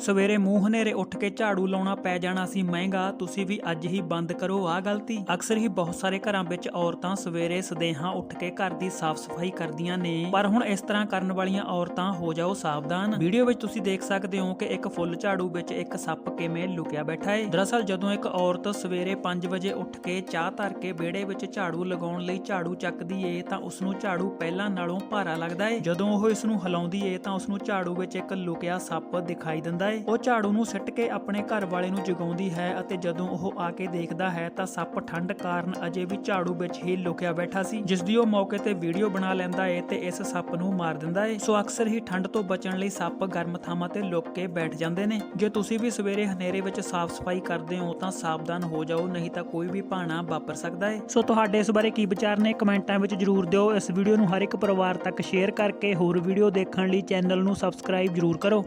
ਸਵੇਰੇ ਮੂੰਹ ਹਨੇਰੇ ਉੱਠ ਕੇ ਝਾੜੂ ਲਾਉਣਾ ਪੈ ਜਾਣਾ ਸੀ ਮਹਿੰਗਾ, ਤੁਸੀਂ ਵੀ ਅੱਜ ਹੀ ਬੰਦ ਕਰੋ ਆਹ ਗਲਤੀ। ਅਕਸਰ ਹੀ ਬਹੁਤ ਸਾਰੇ ਘਰਾਂ ਵਿੱਚ ਔਰਤਾਂ ਸਵੇਰੇ ਸਦੇਹਾਂ ਉੱਠ ਕੇ ਘਰ ਦੀ ਸਾਫ਼ ਸਫ਼ਾਈ ਕਰਦੀਆਂ ਨੇ, ਪਰ ਹੁਣ ਇਸ ਤਰ੍ਹਾਂ ਕਰਨ ਵਾਲੀਆਂ ਔਰਤਾਂ ਹੋ ਜਾਓ ਸਾਵਧਾਨ। ਵੀਡੀਓ ਵਿੱਚ ਤੁਸੀਂ ਦੇਖ ਸਕਦੇ ਹੋ ਕਿ ਇੱਕ ਫੁੱਲ ਝਾੜੂ ਵਿੱਚ ਇੱਕ ਸੱਪ ਕਿਵੇਂ ਲੁਕਿਆ ਬੈਠਾ ਹੈ ਦਰਅਸਲ ਜਦੋਂ ਇੱਕ ਔਰਤ ਸਵੇਰੇ 5 ਵਜੇ ਉੱਠ ਕੇ ਚਾਹ ਧਰ ਕੇ ਵਿਹੜੇ ਵਿੱਚ ਝਾੜੂ ਲਗਾਉਣ ਲਈ ਝਾੜੂ ਚੱਕਦੀ ਏ, ਤਾਂ ਉਸ ਨੂੰ ਝਾੜੂ ਪਹਿਲਾਂ ਨਾਲੋਂ ਭਾਰਾ ਲੱਗਦਾ ਏ। ਜਦੋਂ ਉਹ ਇਸ ਨੂੰ ਹਿਲਾਉਂਦੀ ਏ, ਤਾਂ ਉਸ ਨੂੰ ਝਾੜੂ ਵਿੱਚ ਇੱਕ ਲੁਕਿਆ ਸੱਪ ਦਿਖਾਈ ਦਿੰਦਾ ਏ ਉਹ ਝਾੜੂ ਨੂੰ ਸਿੱਟ ਕੇ ਆਪਣੇ ਘਰ ਵਾਲੇ ਨੂੰ ਜਗਾਉਂਦੀ ਹੈ ਅਤੇ ਜਦੋਂ ਉਹ ਆ ਕੇ ਦੇਖਦਾ ਹੈ ਤਾਂ ਸੱਪ ਠੰਡ ਕਾਰਨ ਅਜੇ ਵੀ ਝਾੜੂ ਵਿੱਚ ਹੀ ਲੁਕਿਆ ਬੈਠਾ ਸੀ, ਜਿਸ ਦੀ ਉਹ ਮੌਕੇ ਤੇ ਵੀਡੀਓ ਬਣਾ ਲੈਂਦਾ ਏ ਤੇ ਇਸ ਸੱਪ ਨੂੰ ਮਾਰ ਦਿੰਦਾ ਏ। ਸੋ ਅਕਸਰ ਹੀ ਠੰਡ ਤੋਂ ਬਚਣ ਲਈ ਸੱਪ ਗਰਮ ਥਾਵਾਂ ਤੇ ਲੁਕ ਕੇ ਬੈਠ ਜਾਂਦੇ ਨੇ। ਜੇ ਤੁਸੀਂ ਵੀ ਸਵੇਰੇ ਹਨੇਰੇ ਵਿੱਚ ਸਾਫ਼ ਸਫ਼ਾਈ ਕਰਦੇ ਹੋ ਤਾਂ ਸਾਵਧਾਨ ਹੋ ਜਾਓ, ਨਹੀਂ ਤਾਂ ਕੋਈ ਵੀ ਭਾਣਾ ਵਾਪਰ ਸਕਦਾ ਏ। ਸੋ ਤੁਹਾਡੇ ਇਸ ਬਾਰੇ ਕੀ ਵਿਚਾਰ ਨੇ ਕਮੈਂਟਾਂ ਵਿੱਚ ਜਰੂਰ ਦਿਓ। ਇਸ ਵੀਡੀਓ ਨੂੰ ਹਰ ਇੱਕ ਪਰਿਵਾਰ ਤੱਕ ਸ਼ੇਅਰ ਕਰਕੇ ਹੋਰ ਵੀਡੀਓ ਦੇਖਣ ਲਈ ਚੈਨਲ ਨੂੰ ਸਬਸਕ੍ਰਾਈਬ ਜਰੂਰ ਕਰੋ।